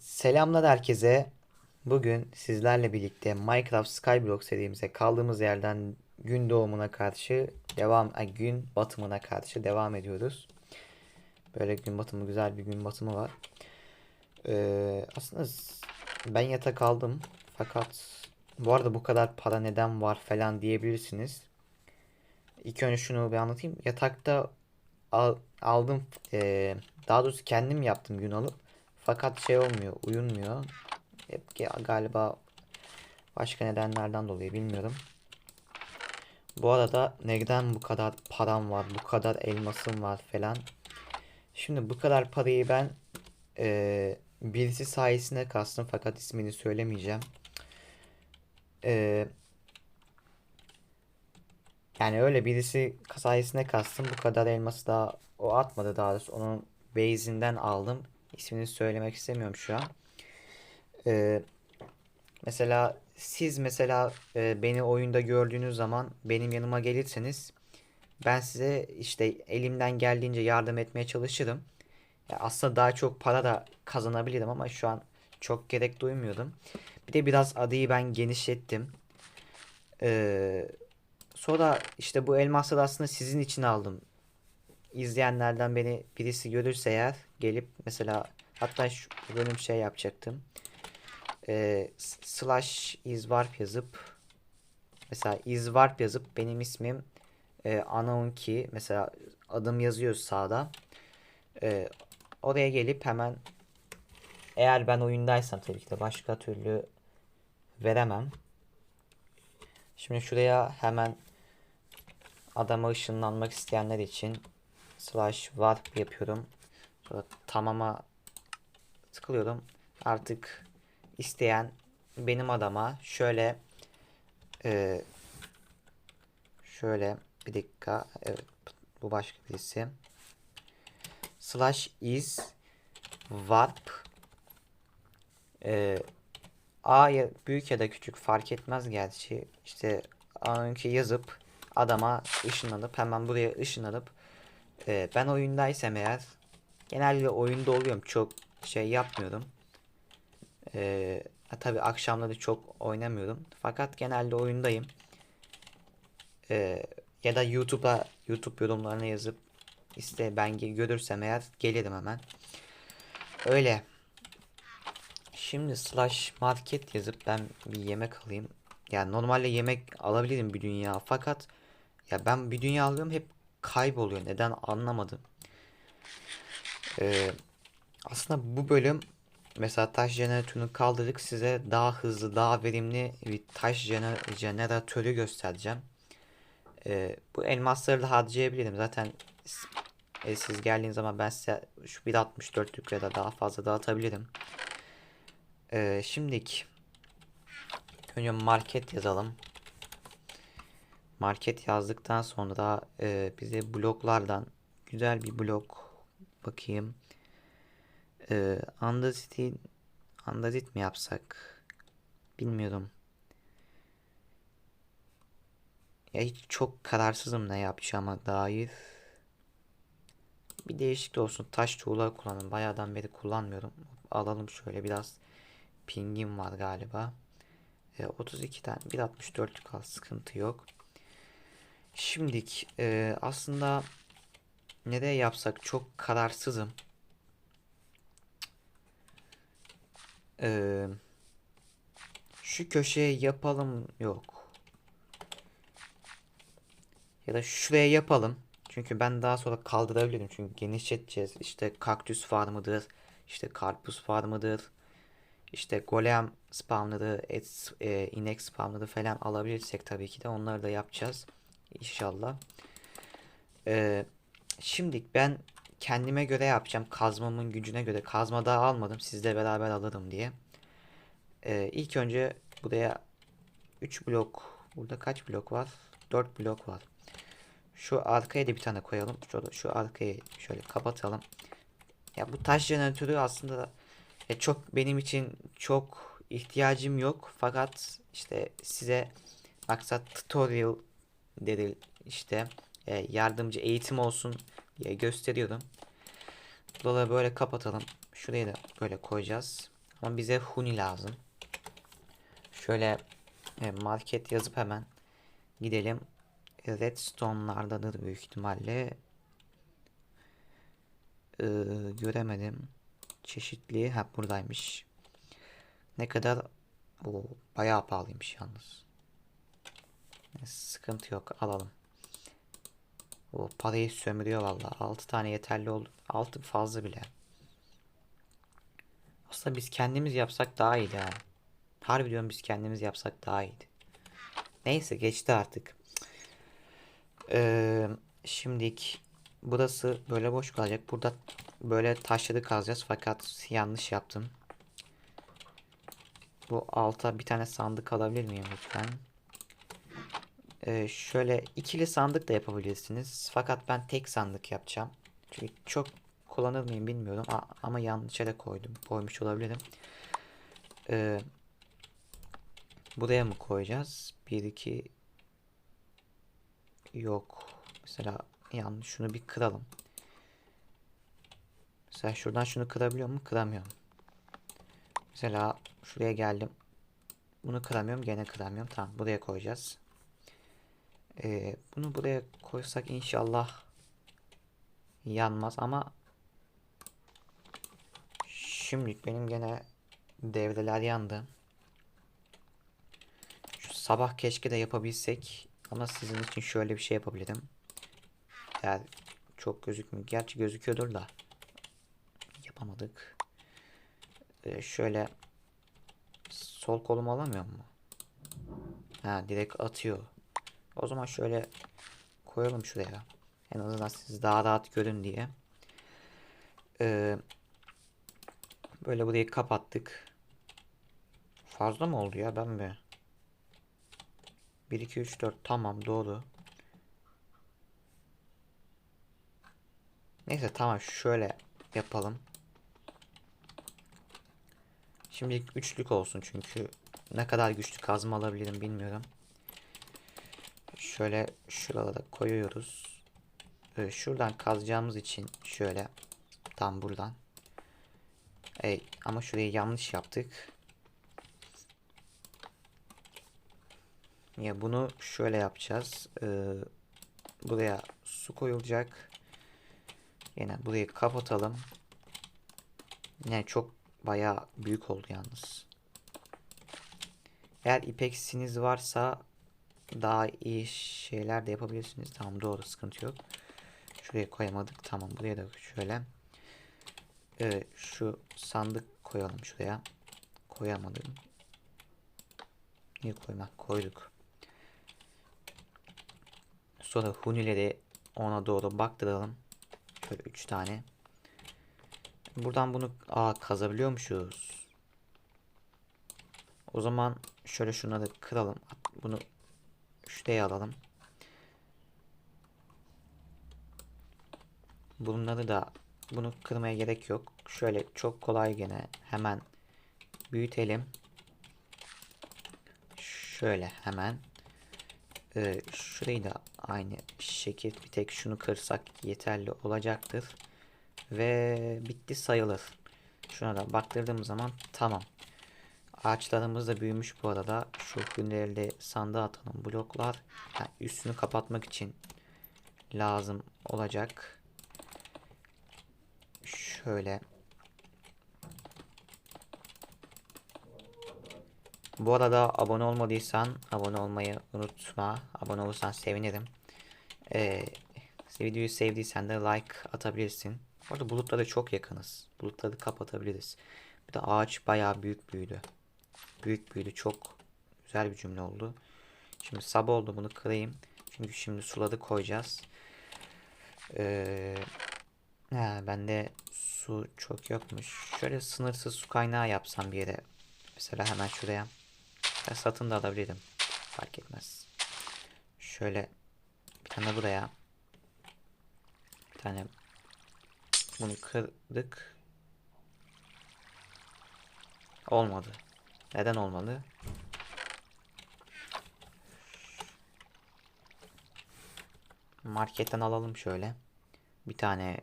Selamlar herkese. Bugün sizlerle birlikte Minecraft Skyblock serimize kaldığımız yerden gün doğumuna karşı devam, gün batımına karşı devam ediyoruz. Böyle gün batımı güzel bir gün batımı var. Ee, aslında ben yatak aldım fakat bu arada bu kadar para neden var falan diyebilirsiniz. İlk önce şunu bir anlatayım. Yatakta al- aldım. Ee, daha doğrusu kendim yaptım gün alıp. Fakat şey olmuyor, uyunmuyor. Hep ge- galiba başka nedenlerden dolayı bilmiyorum. Bu arada neden bu kadar param var, bu kadar elmasım var falan. Şimdi bu kadar parayı ben eee, birisi sayesinde kastım fakat ismini söylemeyeceğim. Eee, yani öyle birisi sayesinde kastım bu kadar elması da o atmadı daha doğrusu onun base'inden aldım. İsmini söylemek istemiyorum şu an. Eee, mesela siz mesela e, beni oyunda gördüğünüz zaman benim yanıma gelirseniz ben size işte elimden geldiğince yardım etmeye çalışırım. Ya aslında daha çok para da kazanabilirim ama şu an çok gerek duymuyordum. Bir de biraz adayı ben genişlettim. Eee, sonra işte bu elmasları aslında sizin için aldım. İzleyenlerden beni birisi görürse eğer gelip mesela hatta şu bölüm şey yapacaktım. Ee, slash izvarp yazıp mesela izvarp yazıp benim ismim e, Anaunki mesela adım yazıyor sağda. Ee, oraya gelip hemen eğer ben oyundaysam tabii ki de başka türlü veremem. Şimdi şuraya hemen adama ışınlanmak isteyenler için slash warp yapıyorum. Sonra tamama tıklıyorum. Artık isteyen benim adama şöyle e, şöyle bir dakika. Evet bu başka birisi. Slash is warp. E, A ya büyük ya da küçük fark etmez gerçi. İşte A'nınki yazıp adama ışınlanıp hemen buraya ışınlanıp e, ben oyundaysam eğer genelde oyunda oluyorum. Çok şey yapmıyorum. Ee, tabii akşamları çok oynamıyorum. Fakat genelde oyundayım. Ee, ya da YouTube'a YouTube yorumlarına yazıp işte ben görürsem eğer gelirim hemen. Öyle. Şimdi slash market yazıp ben bir yemek alayım. Yani normalde yemek alabilirim bir dünya fakat ya ben bir dünya alıyorum hep kayboluyor. Neden anlamadım. Ee, aslında bu bölüm mesela taş jeneratörünü kaldırdık size daha hızlı daha verimli bir taş jener- jeneratörü göstereceğim. Ee, bu elmasları da harcayabilirim zaten e, siz geldiğiniz zaman ben size şu 1.64'lük ya da daha fazla dağıtabilirim. Ee, şimdilik önce market yazalım. Market yazdıktan sonra e, bize bloklardan güzel bir blok bakayım. Ee, Andazit'i Andazit mi yapsak? Bilmiyorum. Ya hiç çok kararsızım ne yapacağıma dair. Bir değişiklik olsun. Taş tuğla kullanın. Bayağıdan beri kullanmıyorum. Alalım şöyle biraz. Pingim var galiba. Ee, 32 tane 1.64'lük al. Sıkıntı yok. Şimdilik e, aslında nereye yapsak çok kararsızım. Ee, şu köşeye yapalım yok. Ya da şuraya yapalım. Çünkü ben daha sonra kaldırabilirim. Çünkü genişleteceğiz. İşte kaktüs farmıdır. işte karpuz farmıdır. işte golem spawner'ı, et, e, inek spawner'ı falan alabilirsek tabii ki de onları da yapacağız. İnşallah. Ee, şimdilik ben kendime göre yapacağım. Kazmamın gücüne göre. Kazma daha almadım. Sizle beraber alırım diye. Ee, ilk önce buraya 3 blok. Burada kaç blok var? 4 blok var. Şu arkaya da bir tane koyalım. Şöyle şu arkayı şöyle kapatalım. Ya bu taş jeneratörü aslında ya çok benim için çok ihtiyacım yok. Fakat işte size maksat tutorial dedi işte e, yardımcı eğitim olsun diye gösteriyorum. Buraları böyle kapatalım. Şurayı da böyle koyacağız. Ama bize huni lazım. Şöyle e, market yazıp hemen gidelim. Redstone'lardadır büyük ihtimalle. Ee, göremedim. Çeşitli. Ha buradaymış. Ne kadar? O bayağı pahalıymış yalnız. Sıkıntı yok. Alalım. O parayı sömürüyor vallahi. 6 tane yeterli oldu. 6 fazla bile. Aslında biz kendimiz yapsak daha iyiydi ha. Harbi diyorum biz kendimiz yapsak daha iyiydi. Neyse geçti artık. Ee, şimdilik burası böyle boş kalacak. Burada böyle taşları kazacağız fakat yanlış yaptım. Bu alta bir tane sandık alabilir miyim lütfen? Ee, şöyle ikili sandık da yapabilirsiniz. Fakat ben tek sandık yapacağım. Çünkü çok kullanır mıyım bilmiyorum. A- ama yanlış yere koydum. Koymuş olabilirim. Ee, buraya mı koyacağız? 1 2 Yok. Mesela yanlış şunu bir kıralım. Mesela şuradan şunu kırabiliyor mu? Kıramıyorum. Mesela şuraya geldim. Bunu kıramıyorum. Gene kıramıyorum. Tamam. Buraya koyacağız. Ee, bunu buraya koysak inşallah yanmaz ama şimdilik benim gene devreler yandı. Şu sabah keşke de yapabilsek ama sizin için şöyle bir şey yapabilirim. Eğer çok gözükmüyor. Gerçi gözüküyordur da yapamadık. Ee, şöyle sol kolumu alamıyor mu? Ha direkt atıyor. O zaman şöyle koyalım şuraya. En azından siz daha rahat görün diye. Ee, böyle burayı kapattık. Fazla mı oldu ya ben mi? 1 2 3 4 tamam doğru. Neyse tamam şöyle yapalım. Şimdilik üçlük olsun çünkü ne kadar güçlü kazma alabilirim bilmiyorum. Şöyle şuralara koyuyoruz. Ee, şuradan kazacağımız için şöyle tam buradan. Ey ama şurayı yanlış yaptık. Ya bunu şöyle yapacağız. Ee, buraya su koyulacak. Yine burayı kapatalım. Ne çok bayağı büyük oldu yalnız. Eğer ipeksiniz varsa daha iyi şeyler de yapabilirsiniz. Tamam doğru sıkıntı yok. Şuraya koyamadık. Tamam buraya da şöyle. Evet şu sandık koyalım şuraya. Koyamadım. Niye koymak? Koyduk. Sonra hunileri ona doğru baktıralım. Şöyle 3 tane. Buradan bunu aa, kazabiliyormuşuz. O zaman şöyle şunları kıralım. Bunu şuraya alalım. Bunları da bunu kırmaya gerek yok. Şöyle çok kolay gene hemen büyütelim. Şöyle hemen. Ee, şurayı da aynı şekil bir tek şunu kırsak yeterli olacaktır. Ve bitti sayılır. Şuna da baktırdığım zaman tamam. Ağaçlarımız da büyümüş bu arada. Şu de sandığa atalım. Bloklar yani üstünü kapatmak için lazım olacak. Şöyle. Bu arada abone olmadıysan abone olmayı unutma. Abone olursan sevinirim. Ee, videoyu sevdiysen de like atabilirsin. Bu arada bulutlara çok yakınız. Bulutları kapatabiliriz. Bir de ağaç bayağı büyük büyüdü. Büyük büyüdü. Çok güzel bir cümle oldu. Şimdi sabah oldu bunu kırayım. Çünkü şimdi suladı koyacağız. Ee, he, bende su çok yokmuş. Şöyle sınırsız su kaynağı yapsam bir yere. Mesela hemen şuraya. Ben satın da alabilirim. Fark etmez. Şöyle bir tane buraya. Bir tane bunu kırdık. Olmadı. Neden olmadı? Marketten alalım şöyle. Bir tane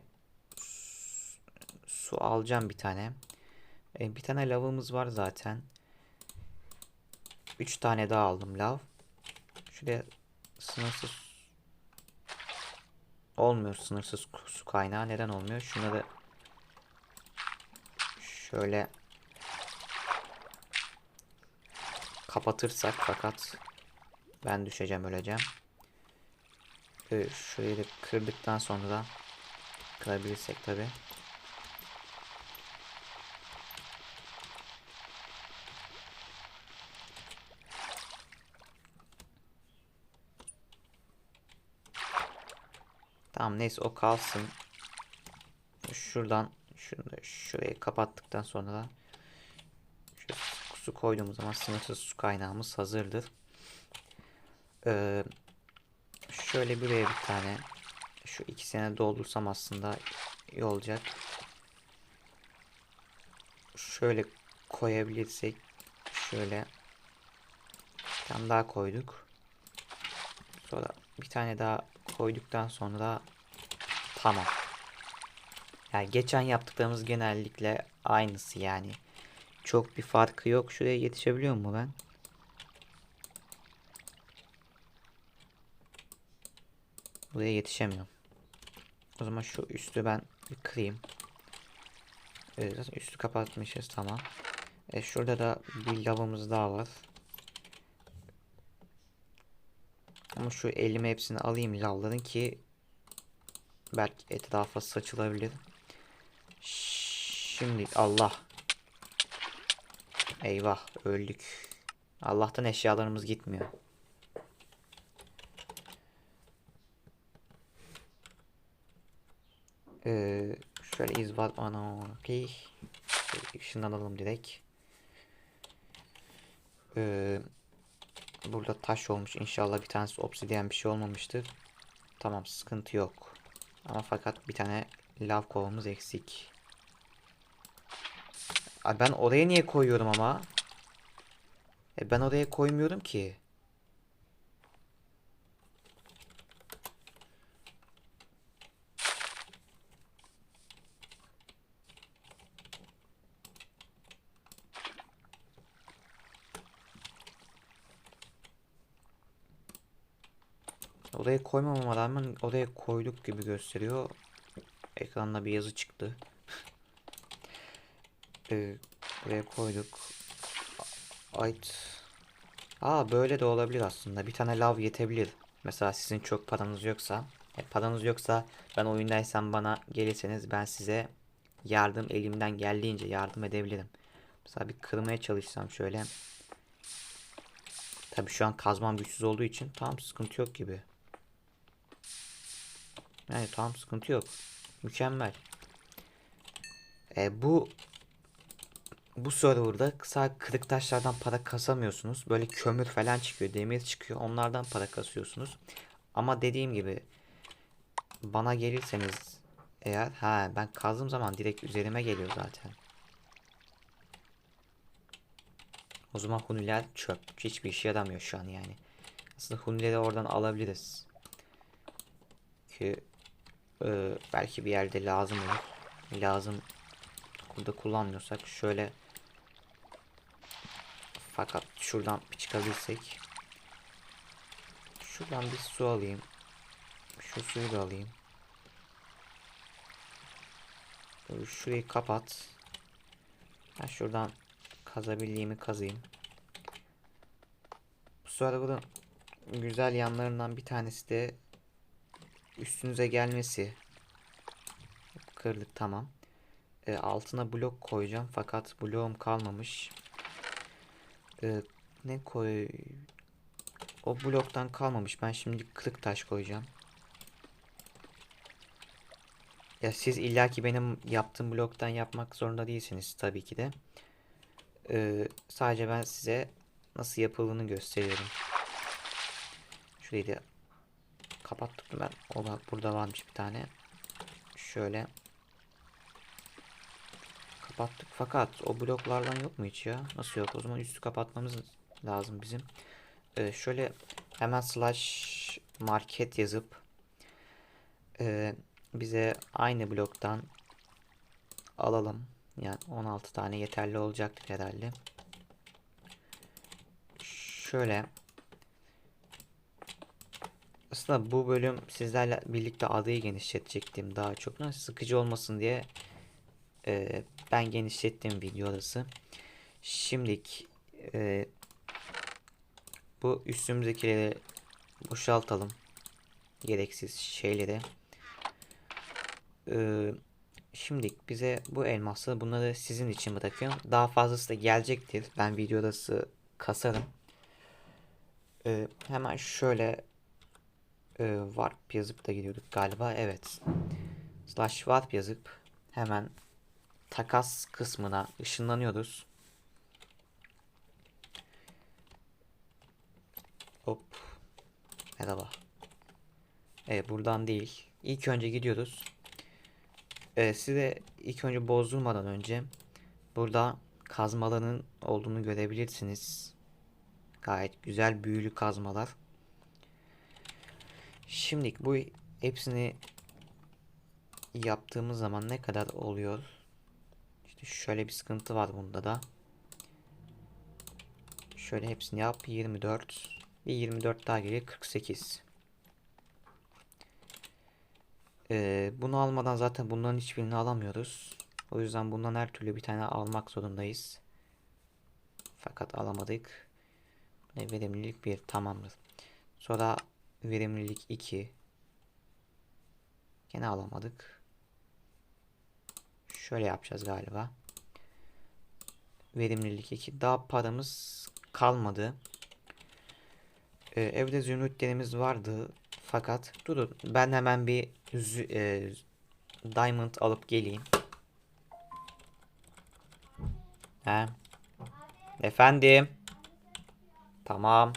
su alacağım bir tane. E, bir tane lavımız var zaten. 3 tane daha aldım lav. Şuraya sınırsız olmuyor sınırsız su kaynağı. Neden olmuyor? Şunları şöyle kapatırsak fakat ben düşeceğim öleceğim. Ee, şurayı da kırdıktan sonra kırabilirsek tabi. Tamam neyse o kalsın. Şuradan şunu da şurayı kapattıktan sonra da su koyduğumuz zaman sınırsız su kaynağımız hazırdır. Ee, şöyle buraya bir tane şu ikisini doldursam aslında iyi olacak. Şöyle koyabilirsek şöyle bir tane daha koyduk. Sonra bir tane daha koyduktan sonra tamam. Yani geçen yaptıklarımız genellikle aynısı yani. Çok bir farkı yok. Şuraya yetişebiliyor mu ben? Buraya yetişemiyorum. O zaman şu üstü ben bir kırayım. Evet, üstü kapatmışız tamam. E, şurada da bir lavımız daha var. Ama şu elime hepsini alayım lavların ki belki etrafa saçılabilir. Şimdi Allah. Eyvah öldük. Allah'tan eşyalarımız gitmiyor. Ee, şöyle iz var ana okey. Şöyle ışınlanalım direkt. Ee, burada taş olmuş. İnşallah bir tanesi obsidiyen bir şey olmamıştır. Tamam sıkıntı yok. Ama fakat bir tane lav kovamız eksik. Abi ben oraya niye koyuyorum ama? E ben oraya koymuyorum ki. Oraya koymamama rağmen oraya koyduk gibi gösteriyor. Ekranda bir yazı çıktı. Ee, buraya koyduk. Ait. Aa böyle de olabilir aslında. Bir tane lav yetebilir. Mesela sizin çok paranız yoksa. E, paranız yoksa ben oyundaysam bana gelirseniz ben size yardım elimden geldiğince yardım edebilirim. Mesela bir kırmaya çalışsam şöyle. Tabi şu an kazmam güçsüz olduğu için tam sıkıntı yok gibi. Yani tamam sıkıntı yok. Mükemmel. E, bu bu serverda kısa kırık taşlardan para kasamıyorsunuz. Böyle kömür falan çıkıyor, demir çıkıyor. Onlardan para kasıyorsunuz. Ama dediğim gibi bana gelirseniz eğer ha ben kazdığım zaman direkt üzerime geliyor zaten. O zaman huniler çöp. Hiçbir işe yaramıyor şu an yani. Aslında hunileri oradan alabiliriz. Ki e, belki bir yerde lazım olur. Lazım burada kullanmıyorsak şöyle fakat şuradan bir çıkabilsek şuradan bir su alayım. Şu suyu da alayım. Şurayı kapat. Ben şuradan kazabildiğimi kazayım. Bu server'ın güzel yanlarından bir tanesi de üstünüze gelmesi. Kırdık tamam. E, altına blok koyacağım fakat bloğum kalmamış. E, ne koy? O bloktan kalmamış. Ben şimdi kırık taş koyacağım. Ya siz illaki benim yaptığım bloktan yapmak zorunda değilsiniz tabii ki de. Ee, sadece ben size nasıl yapıldığını gösteriyorum. Şurayı da kapattık ben. O da burada varmış bir tane. Şöyle kapattık. Fakat o bloklardan yok mu hiç ya? Nasıl yok? O zaman üstü kapatmamız lazım bizim. Ee, şöyle hemen slash market yazıp e, bize aynı bloktan alalım. Yani 16 tane yeterli olacaktır herhalde. Şöyle. Aslında bu bölüm sizlerle birlikte adayı genişletecektim daha çok. Sıkıcı olmasın diye e, ben genişlettim video arası. Şimdilik e, bu üstümüzdekileri boşaltalım. Gereksiz şeyleri. Ee, şimdilik bize bu elması bunları sizin için bırakıyorum. Daha fazlası da gelecektir. Ben videodası kasarım. Ee, hemen şöyle e, warp yazıp da gidiyorduk galiba. Evet. Slash warp yazıp hemen takas kısmına ışınlanıyoruz. Hop. Merhaba. Evet buradan değil. İlk önce gidiyoruz. Ee, size ilk önce bozdurmadan önce burada kazmaların olduğunu görebilirsiniz. Gayet güzel büyülü kazmalar. Şimdi bu hepsini yaptığımız zaman ne kadar oluyor? İşte şöyle bir sıkıntı var bunda da. Şöyle hepsini yap. 24. Bir 24 daha geliyor. 48. Ee, bunu almadan zaten bunların hiçbirini alamıyoruz. O yüzden bundan her türlü bir tane almak zorundayız. Fakat alamadık. Ve verimlilik 1 tamamdır. Sonra verimlilik 2. Gene alamadık. Şöyle yapacağız galiba. Verimlilik 2. Daha paramız kalmadı. Ee, evde zümrütlerimiz vardı. Fakat durun ben hemen bir e, diamond alıp geleyim. He. Efendim. Tamam.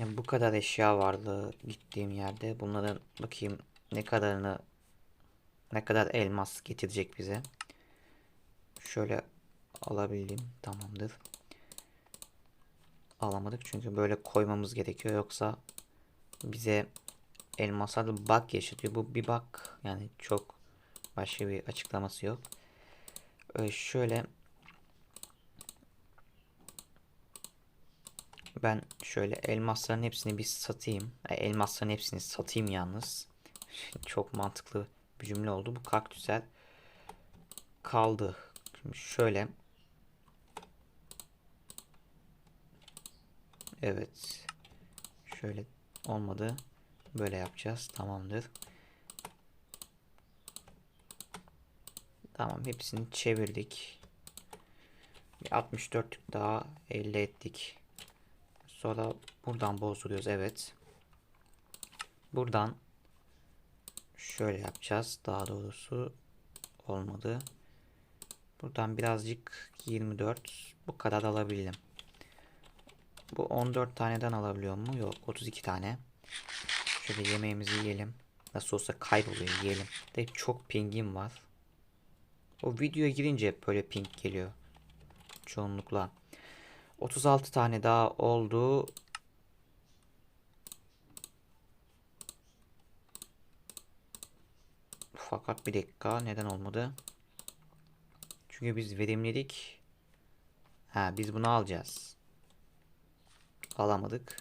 Ya bu kadar eşya vardı gittiğim yerde. Bunların bakayım ne kadarını ne kadar elmas getirecek bize. Şöyle alabildim. Tamamdır. Alamadık çünkü böyle koymamız gerekiyor. Yoksa bize elmaslarda bug yaşatıyor. Bu bir bug. Yani çok başka bir açıklaması yok. Ee, şöyle ben şöyle elmasların hepsini bir satayım. Elmasların hepsini satayım yalnız. Çok mantıklı bir cümle oldu. Bu kaktüsler kaldı. Şimdi şöyle Evet. Şöyle olmadı. Böyle yapacağız. Tamamdır. Tamam hepsini çevirdik. Bir 64'lük daha elde ettik. Sonra buradan bozduruyoruz. Evet. Buradan şöyle yapacağız. Daha doğrusu olmadı. Buradan birazcık 24 bu kadar alabildim. Bu 14 taneden alabiliyor mu? Yok 32 tane. Şöyle yemeğimizi yiyelim. Nasıl olsa kayboluyor yiyelim. De çok pingim var. O videoya girince böyle ping geliyor. Çoğunlukla. 36 tane daha oldu. Fakat bir dakika neden olmadı? Çünkü biz verimledik. Ha biz bunu alacağız. Alamadık.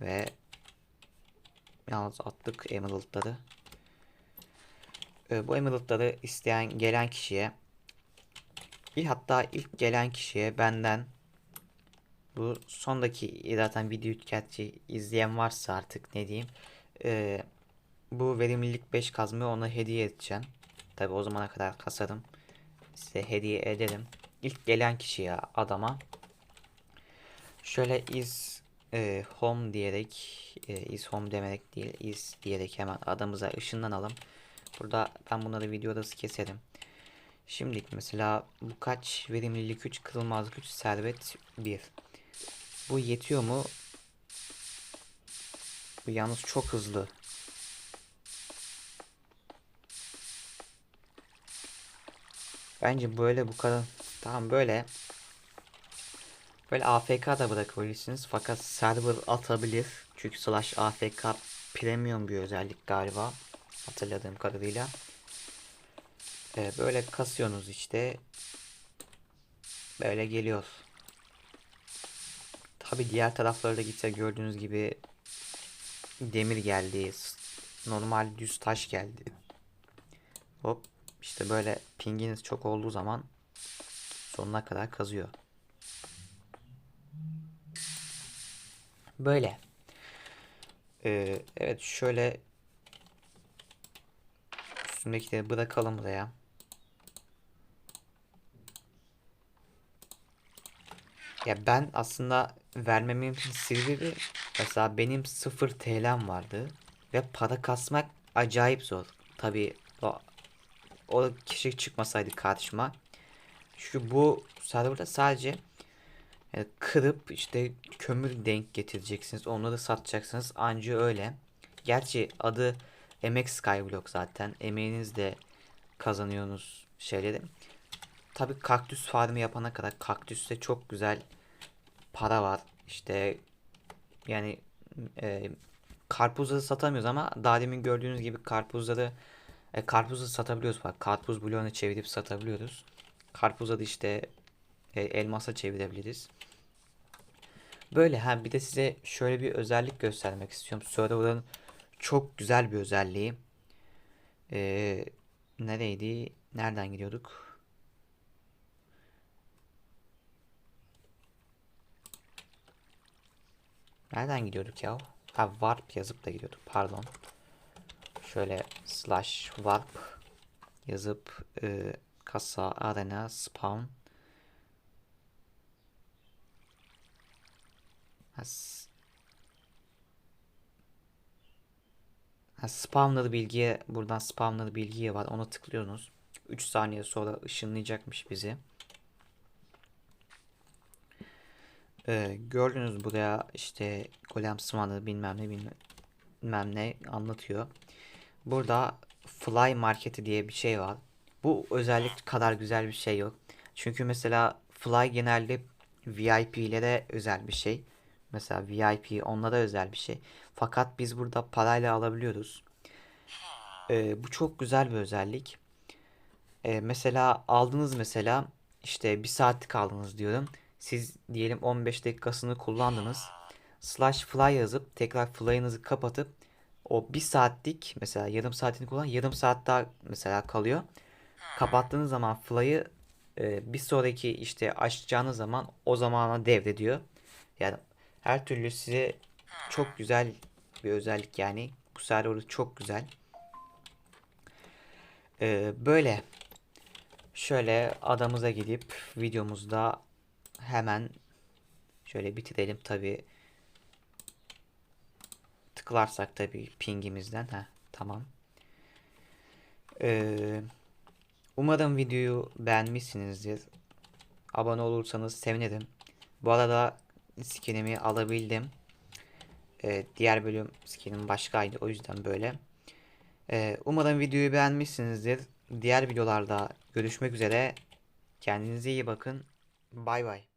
Ve yalnız attık emerald'ları. Ee, bu emerald'ları isteyen gelen kişiye İlk hatta ilk gelen kişiye benden bu sondaki zaten video gerçi izleyen varsa artık ne diyeyim e, bu verimlilik 5 kazmayı ona hediye edeceğim. Tabi o zamana kadar kasarım. Size hediye ederim. İlk gelen kişiye adama şöyle is e, home diyerek e, is home demek değil is diyerek hemen adamıza ışınlanalım. Burada ben bunları videoda keserim. Şimdilik mesela bu kaç verimlilik 3 kırılmazlık 3 servet 1. Bu yetiyor mu? Bu yalnız çok hızlı. Bence böyle bu kadar. Tamam böyle. Böyle AFK da bırakabilirsiniz. Fakat server atabilir. Çünkü slash AFK premium bir özellik galiba. Hatırladığım kadarıyla. Ee, böyle kasıyorsunuz işte. Böyle geliyor. Tabi diğer taraflarda gitse gördüğünüz gibi demir geldi. Normal düz taş geldi. Hop işte böyle pinginiz çok olduğu zaman sonuna kadar kazıyor. Böyle. Ee, evet şöyle üstündekileri bırakalım buraya. Ya ben aslında vermemin sebebi mesela benim 0 TL'm vardı ve para kasmak acayip zor. Tabi o, o kişi çıkmasaydı karşıma. Çünkü bu serverda sadece yani kırıp işte kömür denk getireceksiniz. Onları satacaksınız. Anca öyle. Gerçi adı emek Skyblock zaten. Emeğinizle kazanıyorsunuz şeyleri. Tabi kaktüs farmı yapana kadar kaktüste çok güzel para var. İşte yani e, karpuzları satamıyoruz ama daha demin gördüğünüz gibi karpuzları e, karpuzu satabiliyoruz bak. Karpuz bloğunu çevirip satabiliyoruz. Karpuzu da işte e, elmasa çevirebiliriz. Böyle ha bir de size şöyle bir özellik göstermek istiyorum. Server'ın çok güzel bir özelliği. Ee, nereydi? Nereden gidiyorduk? Nereden gidiyorduk ya? Ha warp yazıp da gidiyorduk. Pardon. Şöyle slash warp yazıp e, kasa arena spawn Has. Ha, spawner bilgiye buradan spawner bilgiye var. Ona tıklıyorsunuz. 3 saniye sonra ışınlayacakmış bizi. Ee, gördünüz buraya işte golem spawner bilmem ne bilmem ne anlatıyor. Burada fly marketi diye bir şey var. Bu özellik kadar güzel bir şey yok. Çünkü mesela fly genelde VIP'lere özel bir şey. Mesela VIP onlara özel bir şey. Fakat biz burada parayla alabiliyoruz. Ee, bu çok güzel bir özellik. e, mesela aldınız mesela işte bir saatlik aldınız diyorum. Siz diyelim 15 dakikasını kullandınız. Slash fly yazıp tekrar fly'ınızı kapatıp o bir saatlik mesela yarım saatini kullan yarım saat daha mesela kalıyor. Kapattığınız zaman fly'ı e, bir sonraki işte açacağınız zaman o zamana devrediyor. Yani her türlü size çok güzel bir özellik yani. Bu server çok güzel. Ee, böyle. Şöyle adamıza gidip videomuzda hemen şöyle bitirelim tabi. Tıklarsak tabi pingimizden. ha tamam. Ee, umarım videoyu beğenmişsinizdir. Abone olursanız sevinirim. Bu arada skinimi alabildim. Ee, diğer bölüm skinim başkaydı o yüzden böyle. Ee, umarım videoyu beğenmişsinizdir. Diğer videolarda görüşmek üzere. Kendinize iyi bakın. Bay bay.